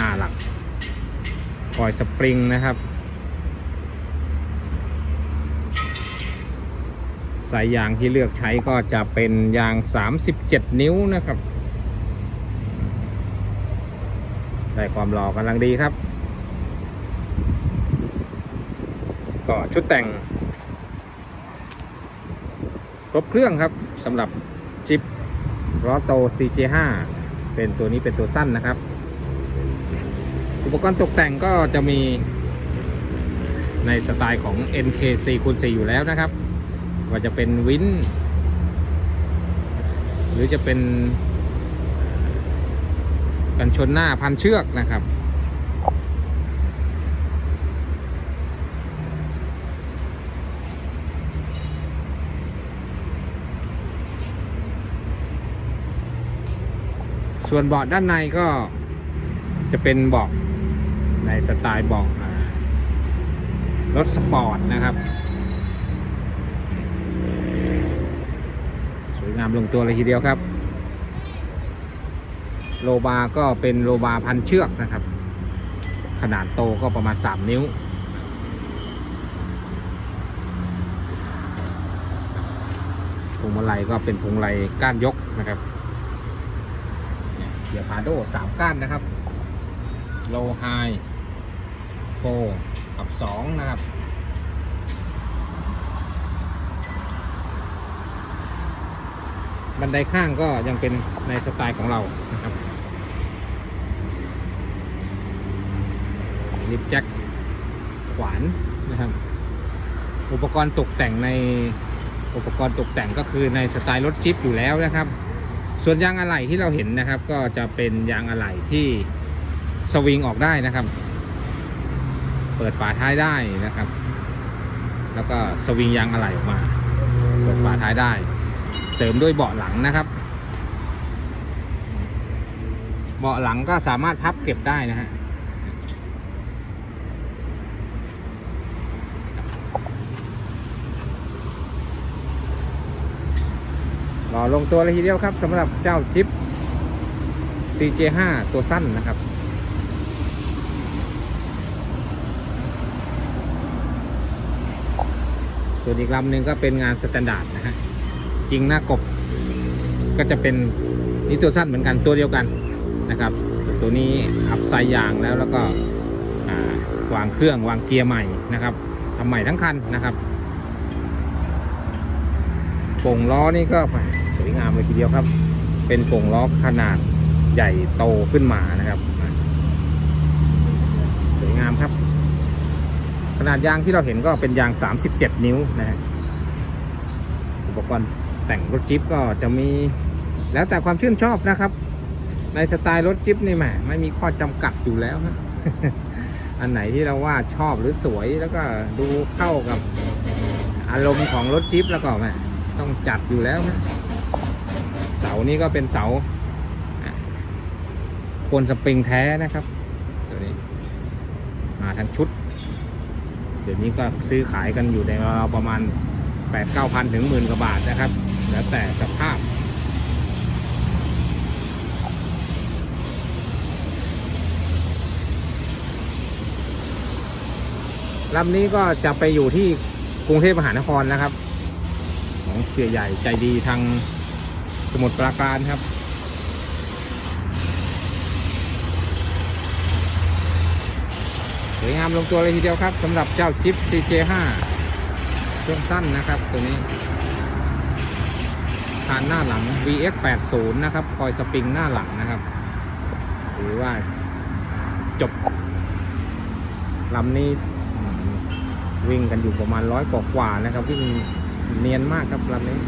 น้าหลักคอยสปริงนะครับ สายยางที่เลือกใช้ก็จะเป็นยาง 37 นิ้วนะครับ ได้ความหล่อกำลังดีครับ ก็ชุดแต่ง ครบเครื่องครับสำหรับชิปรอโต CJ5 เป็นตัวนี้เป็นตัวสั้นนะครับ อุปกรณ์ตกแต่งก็จะมีในสไตล์ของ NK4 คูณ4อยู่แล้วนะครับ ว่าจะเป็นวิน หรือจะเป็น กันชนหน้าพันเชือกนะครับส่วนเบาะด้านในก็จะเป็นเบาะ ในสไตล์บอ่ารถสปอร์ตนะครับ สวยงามลงตัวเลยทีเดียวครับ โลบาร์ก็เป็นโลบาร์พันเชือกนะครับ ขนาดโตก็ประมาณ 3 นิ้วพวงมาลัยก็เป็นพวงมาลัยก้านยกนะครับเนี่ยเกียร์พาโดสามก้านนะครับ โลไฮ โฟกับสองนะครับ บันไดข้างก็ยังเป็นในสไตล์ของเรานะครับลิฟต์แจ็คขวานนะครับ อุปกรณ์ตกแต่งในอุปกรณ์ตกแต่งก็คือในสไตล์รถจิ๊ปอยู่แล้วนะครับ ส่วนยางอะไหล่ที่เราเห็นนะครับ ก็จะเป็นยางอะไหล่ที่สวิงออกได้นะครับ เปิดฝาท้ายได้นะครับ แล้วก็สวิงยางอะไหล่ออกมา เปิดฝาท้ายได้ เสริมด้วยเบาะหลังนะครับ เบาะหลังก็สามารถพับเก็บได้นะฮะรอลงตัวเลยทีเดียวครับสำหรับเจ้าจิ๊บ CJ5 ตัวสั้นนะครับ ส่วนอีกลำหนึ่งก็เป็นงานสแตนดาร์ดนะฮะจริงหน้ากบก็จะเป็นนี่ตัวสั้นเหมือนกันตัวเดียวกันนะครับตัวนี้อัพไซยางแล้วแล้วก็วางเครื่องวางเกียร์ใหม่นะครับทำใหม่ทั้งคันนะครับป่งล้อนี่ก็สวยงามเลยทีเดียวครับ เป็นป่งล้อขนาดใหญ่โตขึ้นมานะครับ สวยงามครับ ขนาดยางที่เราเห็นก็เป็นยาง 37 นิ้วนะฮะอุปกรณ์แต่งรถจิ๊ปก็จะมีแล้วแต่ความชื่นชอบนะครับ ในสไตล์รถจิ๊ปนี่แหมไม่มีข้อจำกัดอยู่แล้วฮะอันไหนที่เราว่าชอบหรือสวยแล้วก็ดูเข้ากับอารมณ์ของรถจิ๊ปแล้วก็แหมต้องจัดอยู่แล้วฮะเสานี้ก็เป็นเสาโคนสปริงแท้นะครับ ตัวนี้มาทั้งชุด เดี๋ยวนี้ก็ซื้อขายกันอยู่ในราประมาณ8 9 0 0 0 ถึงหมื่นกว่าบาทนะครับ แล้วแต่สภาพ ลำนี้ก็จะไปอยู่ที่กรุงเทพมหานครนะครับ ของเสียใหญ่ใจดีทางสมุทรปราการครับ สวย งามลงตัวเลยทีเดียวครับสำหรับเจ้าจิ๊บ CJ5 ช่วงสั้นนะครับตัวนี้คานหน้าหลัง VX80 นะครับ คอยสปริงหน้าหลังนะครับ หรือว่าจบลำนี้วิ่งกันอยู่ประมาณร้อยกว่าๆนะครับวิ่งเนียนมากครับลำนี้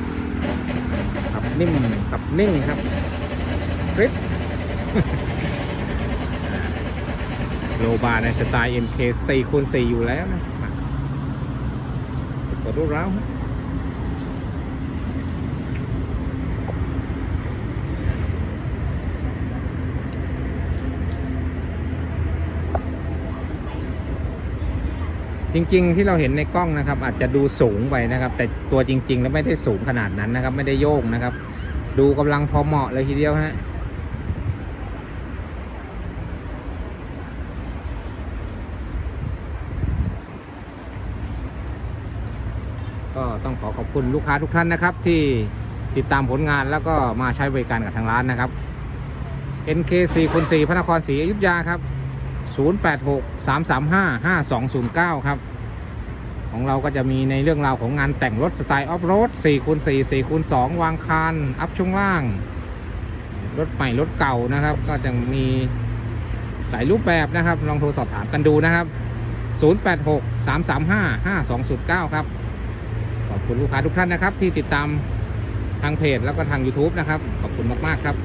ขับนิ่มขับนิ่งครับคลิป โลบาในสไตล์ MK 4คูณ4อยู่แล้วนะมาเปิดรูปแล้วจริง ๆ ที่เราเห็นในกล้องนะครับ อาจจะดูสูงไปนะครับ แต่ตัวจริง ๆ แล้วไม่ได้สูงขนาดนั้นนะครับ ไม่ได้โยกนะครับ ดูกำลังพอเหมาะเลยทีเดียวฮะ ก็ต้องขอขอบคุณลูกค้าทุกท่านนะครับ ที่ติดตามผลงานแล้วก็มาใช้บริการกับทางร้านนะครับ NK 4คูณ4พระนครศรีอยุธยาครับ 086 335 5209 ครับ ของเราก็จะมีในเรื่องราวของงานแต่งรถสไตล์ออฟโรด4คูณ4 4คูณ2วางคานอัพช่วงล่าง รถใหม่รถเก่านะครับ ก็จะมีหลายรูปแบบนะครับ ลองโทรสอบถามกันดูนะครับ 086 335 5209 ครับ ขอบคุณลูกค้าทุกท่านนะครับ ที่ติดตามทางเพจแล้วก็ทาง YouTube นะครับ ขอบคุณมาก ๆ ครับ